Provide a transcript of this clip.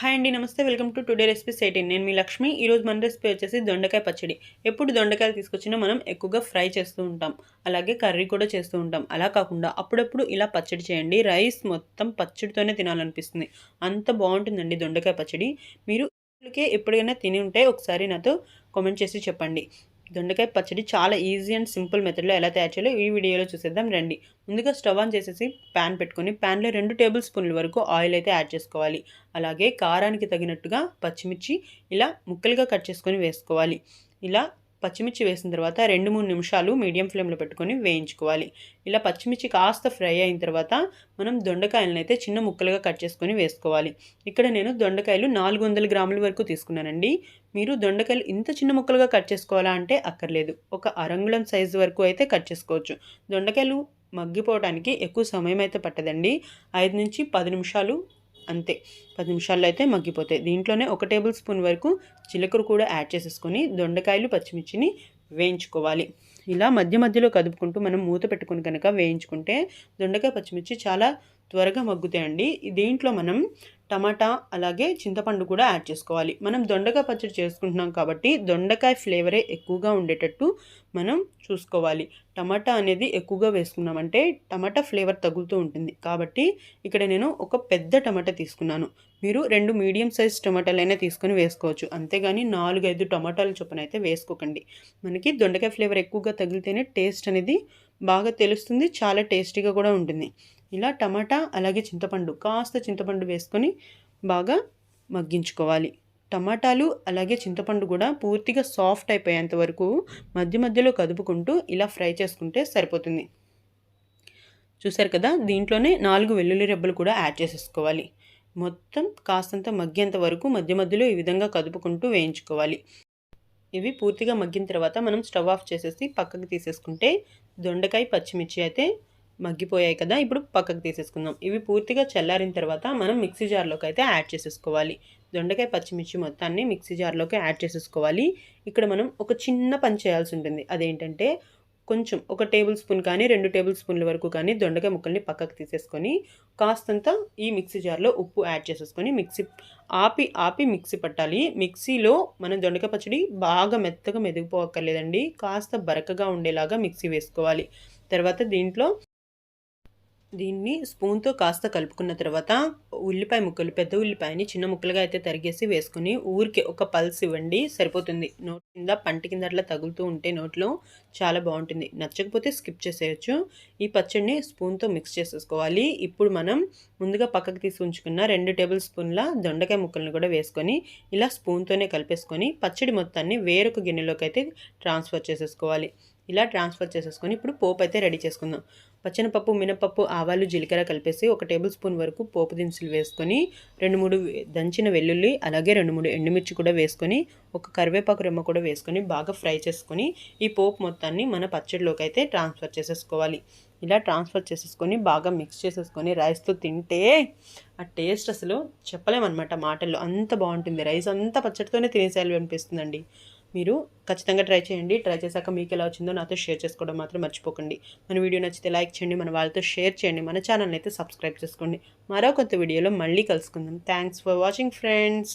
Hi అండి నమస్తే. Welcome to today recipes eighteen నేను మీ లక్ష్మి. ఈరోజు మన రెసిపీ వచ్చేసి దొండకాయ పచ్చడి. ఎప్పుడు దొండకాయలు తీసుకొచ్చినా మనం ఎక్కువగా ఫ్రై చేస్తూ ఉంటాం. అలాగే కర్రీ కూడా చేస్తూ ఉంటాం. అలా కాకుండా అప్పుడప్పుడు ఇలా పచ్చడి చేయండి. రైస్ మొత్తం పచ్చడితోనే తినాలనిపిస్తుంది. అంత బాగుంటుందండి దొండకాయ పచ్చడి. మీరు ఎప్పుడైనా తిని ఉంటే ఒకసారి నాతో కామెంట్ చేసి చెప్పండి. దొండకాయ పచ్చడి చాలా ఈజీ అండ్ సింపుల్ మెథడ్లో ఎలా తయారు చేయాలో ఈ వీడియోలో చూసేద్దాం రండి. ముందుగా స్టవ్ ఆన్ చేసేసి ప్యాన్ పెట్టుకొని ప్యాన్లో రెండు టేబుల్ స్పూన్ల వరకు ఆయిల్ అయితే యాడ్ చేసుకోవాలి. అలాగే కారానికి తగినట్టుగా పచ్చిమిర్చి ఇలా ముక్కలుగా కట్ చేసుకొని వేసుకోవాలి. ఇలా పచ్చిమిర్చి వేసిన తర్వాత రెండు మూడు నిమిషాలు మీడియం ఫ్లేమ్లో పెట్టుకొని వేయించుకోవాలి. ఇలా పచ్చిమిర్చి కాస్త ఫ్రై అయిన తర్వాత మనం దొండకాయలను అయితే చిన్న ముక్కలుగా కట్ చేసుకొని వేసుకోవాలి. ఇక్కడ నేను దొండకాయలు నాలుగు వందల గ్రాముల వరకు తీసుకున్నానండి. మీరు దొండకాయలు ఇంత చిన్న ముక్కలుగా కట్ చేసుకోవాలా అంటే అక్కర్లేదు. ఒక అరంగుళం సైజు వరకు అయితే కట్ చేసుకోవచ్చు. దొండకాయలు మగ్గిపోవడానికి ఎక్కువ సమయం అయితే పట్టదండి. ఐదు నుంచి పది నిమిషాలు అంతే. పది నిమిషాల్లో అయితే మగ్గిపోతాయి. దీంట్లోనే ఒక టేబుల్ స్పూన్ వరకు జీలకర్ర కూడా యాడ్ చేసేసుకొని దొండకాయలు పచ్చిమిర్చిని వేయించుకోవాలి. ఇలా మధ్య మధ్యలో కదుపుకుంటూ మనం మూత పెట్టుకుని కనుక వేయించుకుంటే దొండకాయ పచ్చిమిర్చి చాలా త్వరగా మగ్గుతాయండి. దీంట్లో మనం టమాటా అలాగే చింతపండు కూడా యాడ్ చేసుకోవాలి. మనం దొండకాయ పచ్చడి చేసుకుంటున్నాం కాబట్టి దొండకాయ ఫ్లేవరే ఎక్కువగా ఉండేటట్టు మనం చూసుకోవాలి. టమాటా అనేది ఎక్కువగా వేసుకున్నామంటే టమాటా ఫ్లేవర్ తగులుతూ ఉంటుంది. కాబట్టి ఇక్కడ నేను ఒక పెద్ద టమాటా తీసుకున్నాను. మీరు రెండు మీడియం సైజ్ టమాటాలైనా తీసుకొని వేసుకోవచ్చు. అంతేగాని నాలుగైదు టమాటాల చొప్పున అయితే వేసుకోకండి. మనకి దొండకాయ ఫ్లేవర్ ఎక్కువగా తగిలితేనే టేస్ట్ అనేది బాగా తెలుస్తుంది చాలా టేస్టీగా కూడా ఉంటుంది. ఇలా టమాటా అలాగే చింతపండు కాస్త చింతపండు వేసుకొని బాగా మగ్గించుకోవాలి. టమాటాలు అలాగే చింతపండు కూడా పూర్తిగా సాఫ్ట్ అయిపోయేంత వరకు మధ్య మధ్యలో కదుపుకుంటూ ఇలా ఫ్రై చేసుకుంటే సరిపోతుంది. చూసారు కదా దీంట్లోనే నాలుగు వెల్లుల్లి రెబ్బలు కూడా యాడ్ చేసేసుకోవాలి. మొత్తం కాస్తంత మగ్గేంత వరకు మధ్య మధ్యలో ఈ విధంగా కదుపుకుంటూ వేయించుకోవాలి. ఇవి పూర్తిగా మగ్గిన తర్వాత మనం స్టవ్ ఆఫ్ చేసేసి పక్కకు తీసేసుకుంటే దొండకాయ పచ్చిమిర్చి అయితే మగ్గిపోయాయి కదా ఇప్పుడు పక్కకు తీసేసుకుందాం. ఇవి పూర్తిగా చల్లారిన తర్వాత మనం మిక్సీ జార్లోకి అయితే యాడ్ చేసేసుకోవాలి. దొండకాయ పచ్చిమిర్చి మొత్తాన్ని మిక్సీ జార్లోకి యాడ్ చేసేసుకోవాలి. ఇక్కడ మనం ఒక చిన్న పని చేయాల్సి ఉంటుంది. అదేంటంటే కొంచెం ఒక టేబుల్ స్పూన్ కానీ రెండు టేబుల్ స్పూన్ల వరకు కానీ దొండకాయ ముక్కల్ని పక్కకు తీసేసుకొని కాస్తంత ఈ మిక్సీ జార్లో ఉప్పు యాడ్ చేసేసుకొని మిక్సీ ఆపి ఆపి మిక్సీ పట్టాలి. మిక్సీలో మనం దొండకాయ పచ్చడి బాగా మెత్తగా మెదిగిపోక్కర్లేదండి కాస్త బరకగా ఉండేలాగా మిక్సీ వేసుకోవాలి. తర్వాత దీంట్లో దీన్ని స్పూన్తో కాస్త కలుపుకున్న తర్వాత ఉల్లిపాయ ముక్కలు పెద్ద ఉల్లిపాయని చిన్న ముక్కలుగా అయితే తరిగేసి వేసుకుని ఊరికి ఒక పల్స్ ఇవ్వండి సరిపోతుంది. నోట్ కింద పంట కింద అట్లా తగులుతూ ఉంటే నోట్లో చాలా బాగుంటుంది. నచ్చకపోతే స్కిప్ చేసేయచ్చు. ఈ పచ్చడిని స్పూన్తో మిక్స్ చేసేసుకోవాలి. ఇప్పుడు మనం ముందుగా పక్కకు తీసి ఉంచుకున్న రెండు టేబుల్ స్పూన్ల దొండకాయ ముక్కలను కూడా వేసుకొని ఇలా స్పూన్తోనే కలిపేసుకొని పచ్చడి మొత్తాన్ని వేరొక గిన్నెలోకి అయితే ట్రాన్స్ఫర్ చేసేసుకోవాలి. ఇలా ట్రాన్స్ఫర్ చేసేసుకొని ఇప్పుడు పోపు అయితే రెడీ చేసుకుందాం. పచ్చనపప్పు మినపప్పు ఆవాలు జీలకర్ర కలిపేసి ఒక టేబుల్ స్పూన్ వరకు పోపు దినుసులు వేసుకొని రెండు మూడు దంచిన వెల్లుల్లి అలాగే రెండు మూడు ఎండుమిర్చి కూడా వేసుకొని ఒక కరివేపాకు రెమ్మ కూడా వేసుకొని బాగా ఫ్రై చేసుకొని ఈ పోపు మొత్తాన్ని మన పచ్చడిలోకి అయితే ట్రాన్స్ఫర్ చేసేసుకోవాలి. ఇలా ట్రాన్స్ఫర్ చేసేసుకొని బాగా మిక్స్ చేసేసుకొని రైస్తో తింటే ఆ టేస్ట్ అసలు చెప్పలేమన్నమాట మాటల్లో. అంత బాగుంటుంది. రైస్ అంతా పచ్చడితోనే తినేసేయాలి అనిపిస్తుందండి. మీరు ఖచ్చితంగా ట్రై చేయండి. ట్రై చేశాక మీకు ఎలా వచ్చిందో నాతో షేర్ చేసుకోవడం మాత్రం మర్చిపోకండి. మన వీడియో నచ్చితే లైక్ చేయండి. మన వాళ్ళతో షేర్ చేయండి. మన ఛానల్ని అయితే సబ్స్క్రైబ్ చేసుకోండి. మరో కొత్త వీడియోలో మళ్ళీ కలుసుకుందాం. Thanks for watching friends.